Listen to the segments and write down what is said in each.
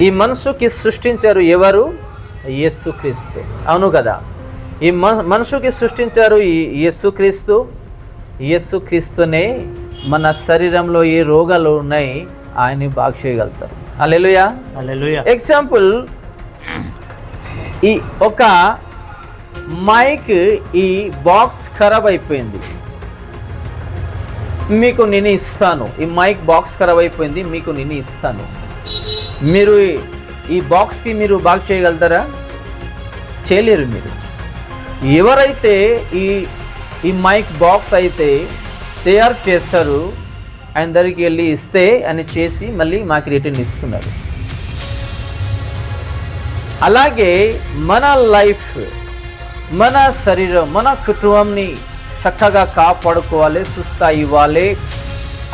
ఈ మనసుకి సృష్టించారు ఎవరు? యేసుక్రీస్తు. అవును కదా? ఈ మన- మనసుకి సృష్టించారు ఈ యేసుక్రీస్తు. యేసుక్రీస్తునే మన శరీరంలో ఏ రోగాలు ఉన్నాయి ఆయన్ని బాగు చేయగలుగుతారు. అలెలుయా ఎగ్జాంపుల్ ఈ ఒక మైక్ ఈ బాక్స్ ఖరాబ్ అయిపోయింది. మీకు నేను ఇస్తాను. ఈ మైక్ బాక్స్ ఖరాబ్ అయిపోయింది మీకు నేను ఇస్తాను. మీరు ఈ- బాక్స్కి మీరు బాగు చేయగలుగుతారా? చేయలేరు మీరు. ఎవరైతే ఈ ఈ మైక్ బాక్స్ అయితే తయారు చేస్తారు ఆయన దగ్గరికి వెళ్ళి ఇస్తే అని చేసి మళ్ళీ మాకు రిటర్న్ ఇస్తున్నారు. అలాగే మన లైఫ్ మన శరీరం మన కుటుంబంని చక్కగా కాపాడుకోవాలి సుస్థ ఇవ్వాలి.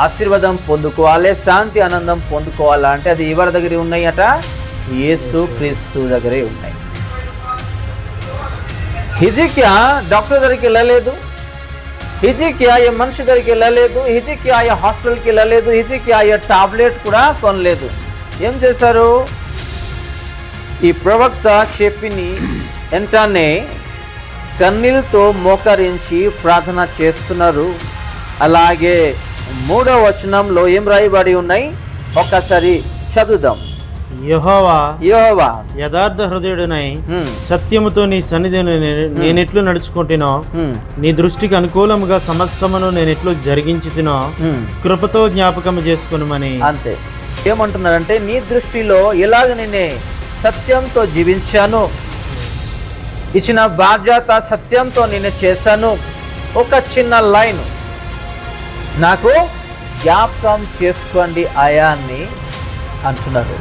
ఆశీర్వాదం పొందుకోవాలి శాంతి ఆనందం పొందుకోవాలా అంటే అది ఎవరి దగ్గర ఉన్నాయట? యేసు క్రీస్తు దగ్గరే ఉన్నాయి. హిజిక్యా డాక్టర్ దగ్గరికి వెళ్ళలేదు. హిజిక్యా ఏ మనిషి దగ్గరికి వెళ్ళలేదు. హిజిక్యా ఏ హాస్పిటల్కి వెళ్ళలేదు. హిజిక్యా ఏ టాబ్లెట్ కూడా కొనలేదు. ఏం చేశారు? ఈ ప్రవక్త చెప్పిని వెంటనే కన్నీళ్ళతో మోకరించి ప్రార్థన చేస్తున్నారు. అలాగే మూడో వచనంలో ఏం రాయబడి ఉన్నాయి? ఒక్కసారి చదువుదాం. యెహోవా యోవా యథార్థ హృదయుడునై సత్యముతో నీ సన్నిధిని నే- నేనెట్లు నడుచుకుంటునో? నీ దృష్టికి అనుకూలముగా సమస్తమును నేనెట్లు జరిగించి తినో కృపతో జ్ఞాపకం చేసుకునమని. అంతే. ఏమంటున్నారంటే నీ దృష్టిలో ఎలాగ నేనే సత్యంతో జీవించాను? ఇచ్చిన బాధ్యత సత్యంతో నేను చేశాను? ఒక చిన్న లైన్. నాకు జ్ఞాపకం చేసుకోండి ఆయాన్ని అంటున్నారు.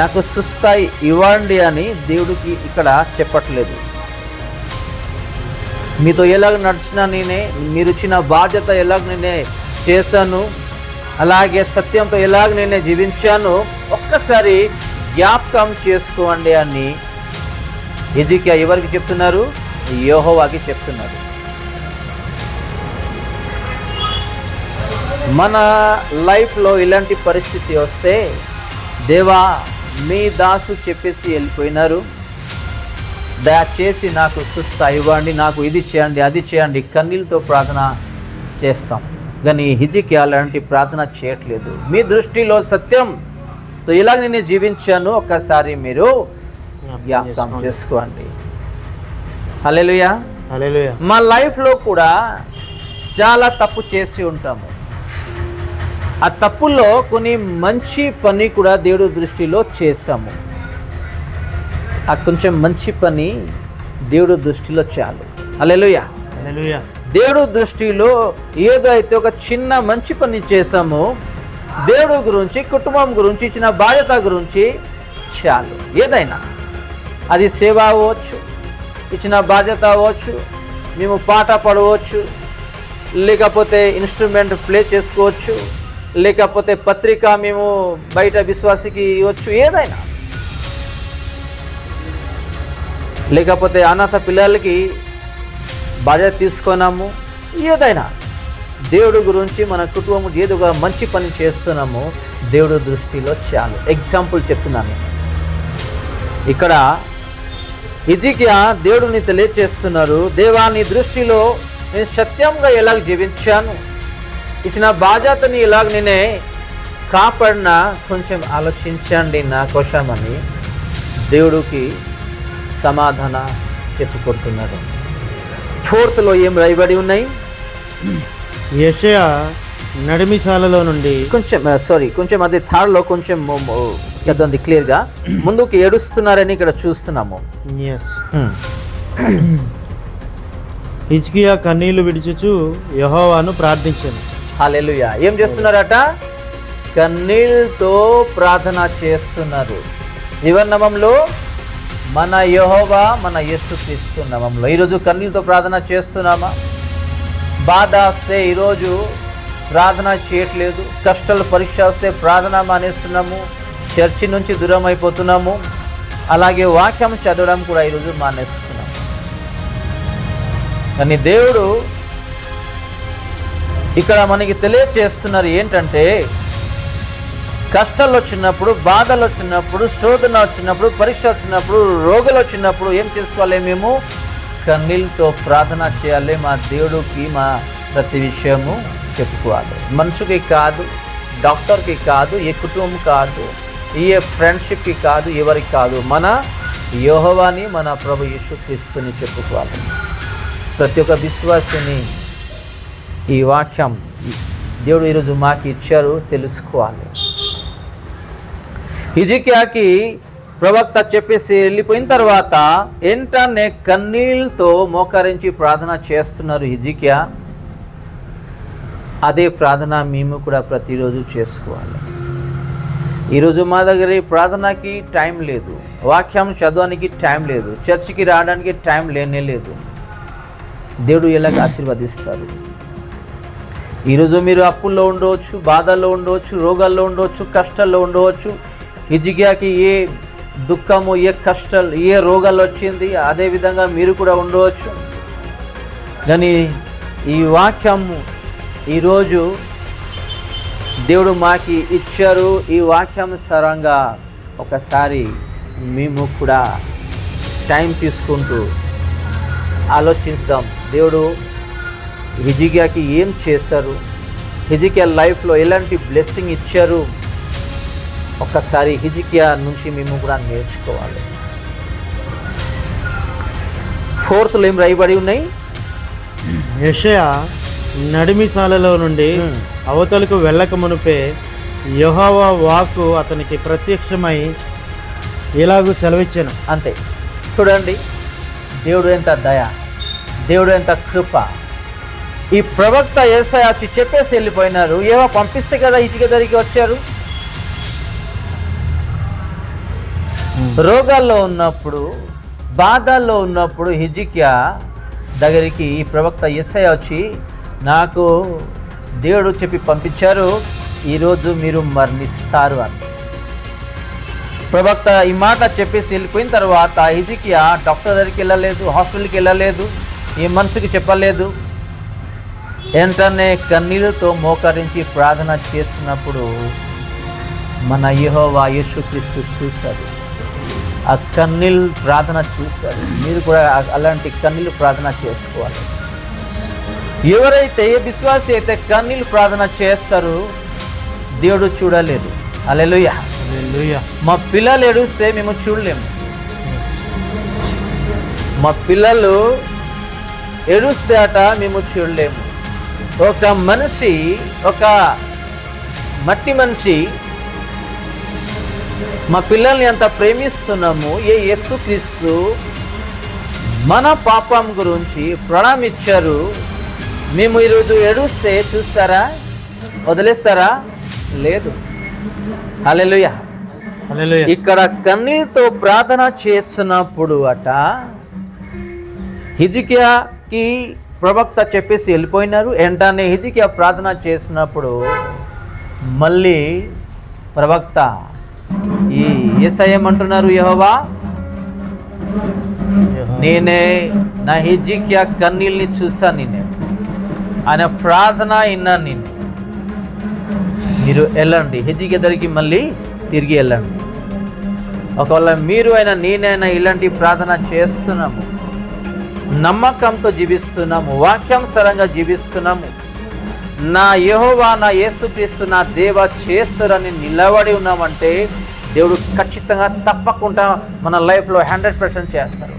నాకు సుస్థాయి ఇవ్వండి అని దేవుడికి ఇక్కడ చెప్పట్లేదు. మీతో ఎలాగ నడిచినా నేనే మీరు ఇచ్చిన బాధ్యత ఎలాగ నేనే చేశాను అలాగే సత్యంతో ఎలాగ నేనే జీవించాను ఒక్కసారి జ్ఞాపకం చేసుకోండి అని ఎజికియా ఎవరికి చెప్తున్నారు? యోహోవాకి చెప్తున్నారు. మన లైఫ్లో ఇలాంటి పరిస్థితి వస్తే దేవా మీ దాసు చెప్పేసి వెళ్ళిపోయినారు. దయచేసి నాకు సుస్థ ఇవ్వండి నాకు ఇది చేయండి అది చేయండి కన్నీళ్ళతో ప్రార్థన చేస్తాం. కానీ హిజికి అలాంటి ప్రార్థన చేయట్లేదు. మీ దృష్టిలో సత్యంతో ఇలాగ నేను జీవించాను ఒక్కసారి మీరు జ్ఞాపకం చేసుకోండి. హల్లెలూయా. మా లైఫ్లో కూడా చాలా తప్పు చేసి ఉంటాము. ఆ తప్పుల్లో కొన్ని మంచి పని కూడా దేవుడి దృష్టిలో చేశాము. ఆ కొంచెం మంచి పని దేవుడి దృష్టిలో చాలు అలెలుయా దేవుడు దృష్టిలో ఏదో అయితే ఒక చిన్న మంచి పని చేశామో దేవుడు గురించి కుటుంబం గురించి ఇచ్చిన బాధ్యత గురించి చాలు ఏదైనా. అది సేవ అవ్వచ్చు ఇచ్చిన బాధ్యత అవ్వచ్చు మేము పాట పాడవచ్చు లేకపోతే ఇన్స్ట్రుమెంట్ ప్లే చేసుకోవచ్చు లేకపోతే పత్రిక మేము బయట విశ్వాసికి ఇవ్వచ్చు ఏదైనా. లేకపోతే అనాథ పిల్లలకి బాధ్యత తీసుకున్నాము ఏదైనా. దేవుడు గురించి మన కుటుంబం ఏదో మంచి పని చేస్తున్నాము దేవుడు దృష్టిలో చాలు. ఎగ్జాంపుల్ చెప్తున్నాను. ఇక్కడ ఇజికియా దేవుడిని తెలియచేస్తున్నారు దేవా నీ దృష్టిలో నేను సత్యంగా ఎలా జీవించాను? ఇచ్చిన బాధ్యతని ఇలాగ నేనే కాపాడినా కొంచెం ఆలోచించండి నా కోసమని దేవుడికి సమాధాన చెప్పుకుంటున్నారు ఫోర్త్లో ఏం రాయబడి ఉన్నాయి? యెషయా నడిమిశాలలో నుండి కొంచెం సారీ కొంచెం అది థర్డ్లో కొంచెం చదవండి క్లియర్గా. ముందుకు ఏడుస్తున్నారని ఇక్కడ చూస్తున్నాము. హిజ్కియా కన్నీళ్ళు విడిచుచు యెహోవాను ప్రార్థించాను. హల్లెలూయా. ఏం చేస్తున్నారట? కన్నీళ్ళతో ప్రార్థన చేస్తున్నారు. ఎవరి మన యహోవా మన యేసుక్రీస్తు తీసుకున్నమంలో ఈరోజు కన్నీళ్ళతో ప్రార్థన చేస్తున్నామా? బాధ వస్తే ఈరోజు ప్రార్థన చేయట్లేదు. కష్టాలు పరీక్ష వస్తే ప్రార్థన మానేస్తున్నాము. చర్చి నుంచి దూరం అయిపోతున్నాము. అలాగే వాక్యం చదవడం కూడా ఈరోజు మానేస్తున్నాము. కానీ దేవుడు ఇక్కడ మనకి తెలియచేస్తున్నారు ఏంటంటే కష్టాలు వచ్చినప్పుడు బాధలు వచ్చినప్పుడు శోధన వచ్చినప్పుడు పరీక్ష వచ్చినప్పుడు రోగులు వచ్చినప్పుడు ఏం చేసుకోవాలి మేము? కన్నీళ్ళతో ప్రార్థన చేయాలి మా దేవుడికి మా ప్రతి విషయము చెప్పుకోవాలి. మనుషుకి కాదు డాక్టర్కి కాదు ఏ కుటుంబం కాదు ఏ ఫ్రెండ్షిప్కి కాదు ఎవరికి కాదు మన యోహవాని మన ప్రభు యేసుక్రీస్తుని చెప్పుకోవాలి. ప్రతి ఒక్క విశ్వాసిని ఈ వాక్యం దేవుడు ఈరోజు మాకు ఇచ్చారు తెలుసుకోవాలి. హిజికియాకి ప్రవక్త చెప్పేసి వెళ్ళిపోయిన తర్వాత వెంటనే కన్నీళ్ళతో మోకరించి ప్రార్థన చేస్తున్నారు హిజికియా. అదే ప్రార్థన మేము కూడా ప్రతిరోజు చేసుకోవాలి. ఈరోజు మా దగ్గర ప్రార్థనకి టైం లేదు. వాక్యం చదవడానికి టైం లేదు. చర్చికి రావడానికి టైం లేనే లేదు. దేవుడు ఎలాగ ఆశీర్వదిస్తారు ఈరోజు మీరు అప్పుల్లో ఉండవచ్చు బాధల్లో ఉండవచ్చు రోగాల్లో ఉండవచ్చు కష్టాల్లో ఉండవచ్చు. హిజిగియాకి ఏ దుఃఖము ఏ కష్టాలు ఏ రోగాలు వచ్చింది అదే విధంగా మీరు కూడా ఉండవచ్చు. కానీ ఈ వాక్యము ఈరోజు దేవుడు మాకి ఇచ్చారు. ఈ వాక్యానుసారంగా ఒకసారి మేము కూడా టైం తీసుకుంటూ ఆలోచిస్తాం. దేవుడు హిజికియాకి ఏం చేశారు? హిజికియా లైఫ్లో ఎలాంటి బ్లెస్సింగ్ ఇచ్చారు? ఒకసారి హిజికియా నుంచి మేము కూడా నేర్చుకోవాలి. ఫోర్త్లో ఏం రాయబడి ఉన్నాయి? యెషయా నడిమిశాలలో నుండి. అవతలకు వెళ్ళక మునుపే యెహోవా వాక్కు అతనికి ప్రత్యక్షమై ఇలాగూ సెలవిచ్చాను. అంతే. చూడండి దేవుడు ఎంత దయ దేవుడు ఎంత కృప ఈ ప్రవక్త ఏసై వచ్చి చెప్పేసి వెళ్ళిపోయినారు. ఏవో పంపిస్తే కదా ఇటుక దగ్గరికి వచ్చారు. రోగాల్లో ఉన్నప్పుడు బాధల్లో ఉన్నప్పుడు హిజికియా దగ్గరికి ఈ ప్రవక్త ఎస్ఐ వచ్చి నాకు దేవుడు చెప్పి పంపించారు ఈరోజు మీరు మరణిస్తారు అని. ప్రవక్త ఈ మాట చెప్పేసి వెళ్ళిపోయిన తర్వాత హిజికియా డాక్టర్ దగ్గరికి వెళ్ళలేదు హాస్పిటల్కి వెళ్ళలేదు ఈ మనసుకి చెప్పలేదు. వెంటనే కన్నీళ్ళతో మోకరించి ప్రార్థన చేసినప్పుడు మన యెహోవా యేసుక్రీస్తు చూశారు ఆ కన్నీళ్ళు ప్రార్థన చూశారు మీరు కూడా అలాంటి కన్నీళ్ళు ప్రార్థన చేసుకోవాలి. ఎవరైతే ఏ విశ్వాసి అయితే కన్నీళ్ళు ప్రార్థన చేస్తారో దేవుడు చూడలేదు. హల్లెలూయా. మా పిల్లలు ఏడుస్తే మేము చూడలేము. మా పిల్లలు ఏడుస్తే అట మేము చూడలేము. ఒక మనిషి ఒక మట్టి మనిషి మా పిల్లల్ని ఎంత ప్రేమిస్తున్నాము ఏ యేసుక్రీస్తు మన పాపం గురించి ప్రాణం ఇచ్చారు మేము ఈరోజు ఏడుస్తే చూస్తారా? వదిలేస్తారా? లేదు. హల్లెలూయా. ఇక్కడ కన్నీళ్ళతో ప్రార్థన చేస్తున్నప్పుడు అట హిజికియాకి ప్రవక్త చెప్పేసి వెళ్ళిపోయినారు. వెంటనే హిజికియా ప్రార్థన చేసినప్పుడు మళ్ళీ ప్రవక్త ఈ ఏమంటున్నారు? యెహోవా నేనే నా హిజికియా కన్నీళ్ళని చూసాను నేనే ఆయన ప్రార్థన విన్నాను నేను మీరు వెళ్ళండి. హిజికియా దగ్గరికి మళ్ళీ తిరిగి వెళ్ళండి. ఒకవేళ మీరు అయినా నేనైనా ఇలాంటి ప్రార్థన చేస్తున్నాము నమ్మకంతో జీవిస్తున్నాము వాక్యానుసారంగా జీవిస్తున్నాము. నా యహోవా నా యేసుక్రీస్తు నా దేవ చేస్తారని నిలబడి ఉన్నామంటే దేవుడు ఖచ్చితంగా తప్పకుండా మన లైఫ్లో హండ్రెడ్ పర్సెంట్ చేస్తారు.